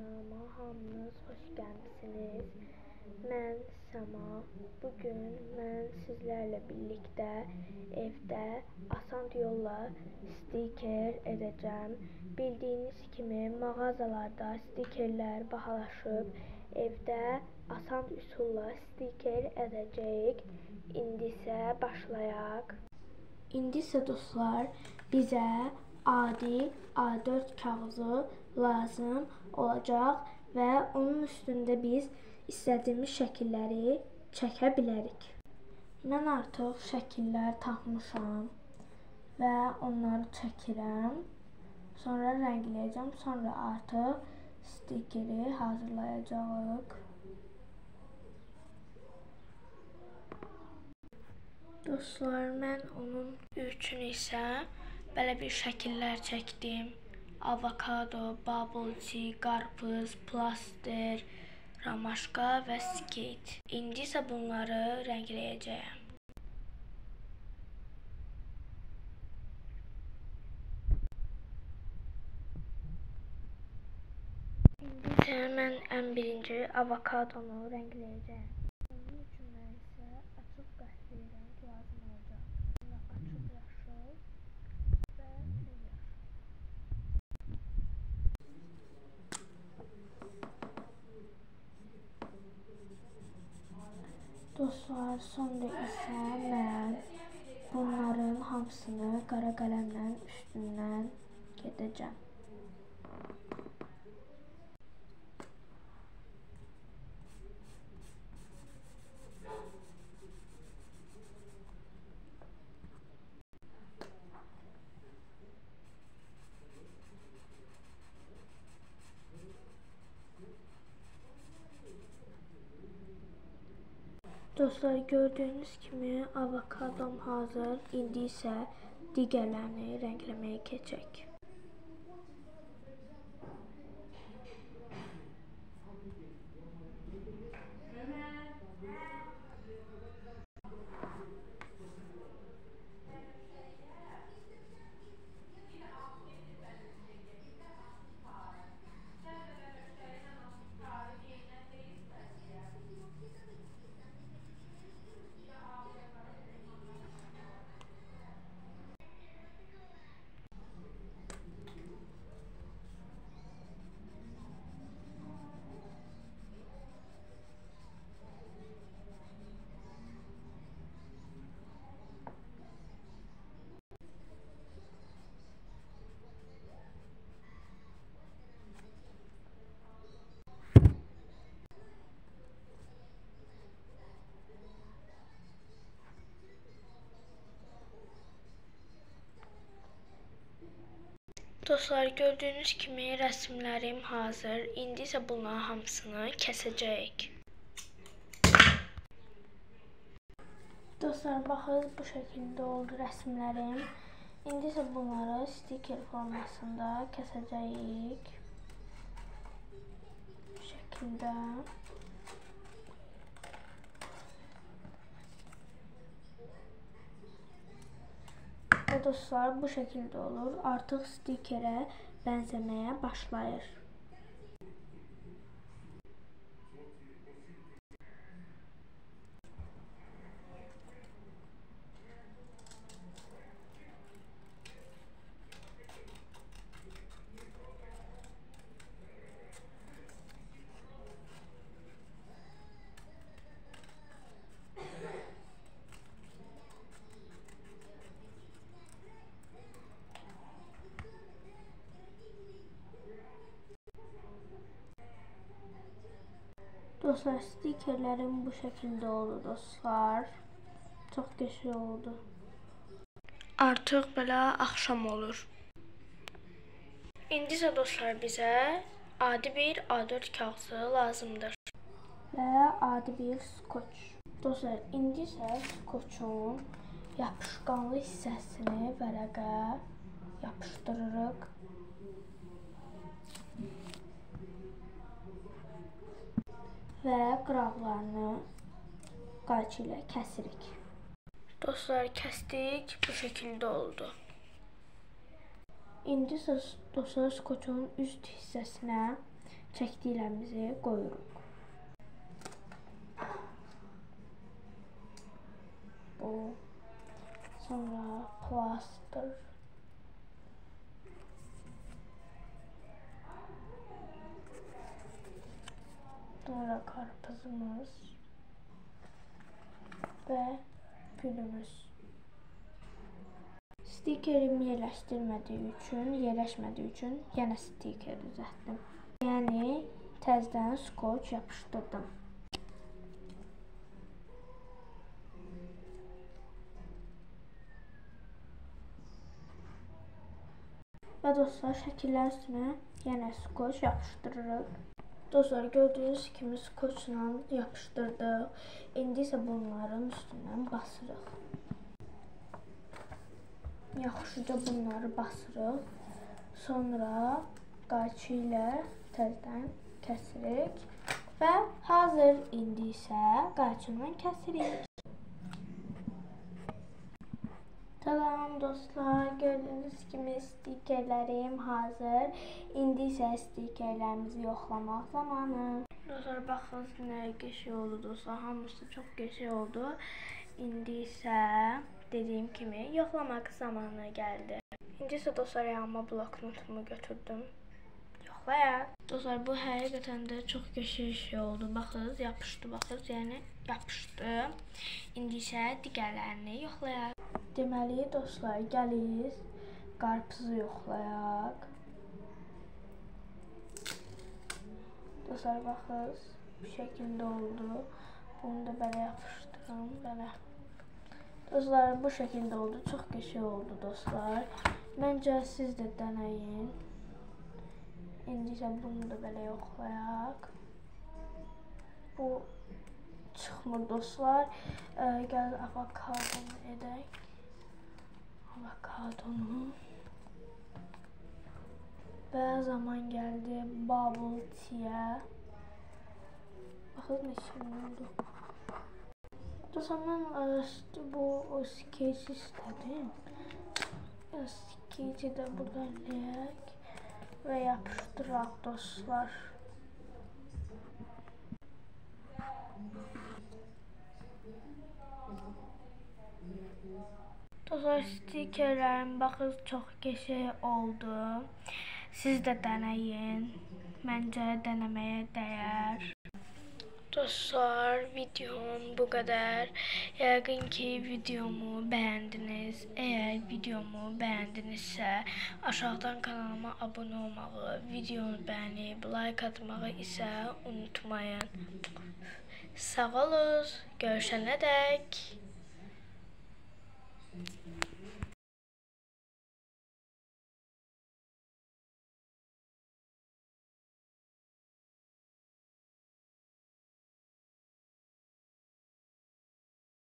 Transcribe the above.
kanalıma hamınız xoş gəlmisiniz. Mən Səma. Bu gün mən sizlərlə birlikdə evdə asan yolla stiker edəcəm. Bildiyiniz kimi mağazalarda stikerlər bahalaşıb. Evdə asan üsulla stiker edəcəyik. İndi isə başlayaq. İndi isə dostlar bizə adi A4 kağızı lazım olacaq və onun üstündə biz istədiyimiz şəkilləri çəkə bilərik. Mən artıq şəkillər tapmışam və onları çəkirəm. Sonra rəngləyəcəm, sonra artıq stikeri hazırlayacağıq. Dostlar, mən onun üçün isə belə bir şəkillər çəkdim. Avokado, tea, qarpız, plaster, ramaşka və skate. İndi isə bunları rəngləyəcəyəm. İndi isə mən ən birinci avokadonu rəngləyəcəyəm. Dostlar, sonra isə mən bunların hamısını qara qələmlə üstündən gedəcəm. Dostlar, gördüyünüz kimi avokadom hazır. İndi isə digərlərini rəngləməyə keçək. Dostlar, gördüyünüz kimi rəsmlərim hazır. İndi isə bunların hamısını kəsəcəyik. Dostlar, baxın bu şəkildə oldu rəsmlərim. İndi isə bunları stiker formasında kəsəcəyik. Bu şəkildə. Və dostlar, bu şəkildə olur. Artıq stikerə bənzəməyə başlayır. Dostlar, stikerlərim bu şəkildə oldu dostlar. Çox qəşəng oldu. Artıq belə axşam olur. İndi isə dostlar bizə adi bir A4 kağızı lazımdır. Və adi bir skoç. Dostlar, indi isə skoçun yapışqanlı hissəsini vərəqə yapışdırırıq. Və qıraqlarını qayçı ilə kəsirik. Dostlar, kəsdik. Bu şəkildə oldu. İndi dostlar skoçun üst hissəsinə çəkdiklərimizi qoyuruq. Bu sonra plaster Sonra karpuzumuz və gülümüz. Stikerim yerləşdirmədiyi üçün, yerləşmədiyi üçün yenə stiker düzəltdim. Yəni təzədən skoç yapışdırdım. Və dostlar, şəkillərin üstünə yenə skoç yapışdırırıq. Dostlar, gördüyünüz kimi skoçla yapışdırdıq. İndi isə bunların üstündən basırıq. Yaxşıca bunları basırıq. Sonra qayçı ilə təzədən kəsirik və hazır. İndi isə qayçından kəsirik. Salam dostlar, gördüyünüz kimi stikerlərim hazır. İndi isə stikerlərimizi yoxlamaq zamanı. Dostlar, baxın nə qəşəng oldu dostlar. Hamısı çox qəşəng oldu. İndi isə dediyim kimi yoxlamaq zamanı gəldi. İndi isə dostlar yanıma bloknotumu götürdüm. Yoxlayaq. Dostlar bu həqiqətən də çox qəşəng şey oldu. Baxın, yapışdı, baxın, yəni yapışdı. İndi isə digərlərini yoxlayaq. Deməli dostlar, gəlirik qarpızı yoxlayaq. Dostlar baxın, bu şəkildə oldu. Bunu da belə yapışdırım, belə. Dostlar bu şəkildə oldu. Çox qəşəng oldu dostlar. Məncə siz də dənəyin. İndi isə bunu da belə yoxlayaq. Bu çıxmır dostlar. Ə, gəl avokadonu edək. Avokadonu. Və zaman gəldi bubble tea. Baxın neçə oldu. O zaman işte bu o skeci istedim. O skeci de buradan eləyək və yapışdıraq dostlar. Dostlar stikerlərim baxın çox qəşəng oldu. Siz də dənəyin. Məncə dənəməyə dəyər. Dostlar videom bu kadar. Yəqin ki videomu beğendiniz. Eğer videomu beğendinizsə aşağıdan kanalıma abone olmağı, videonu bəyənib like atmağı isə unutmayın. Sağ olun. Görüşənə dək.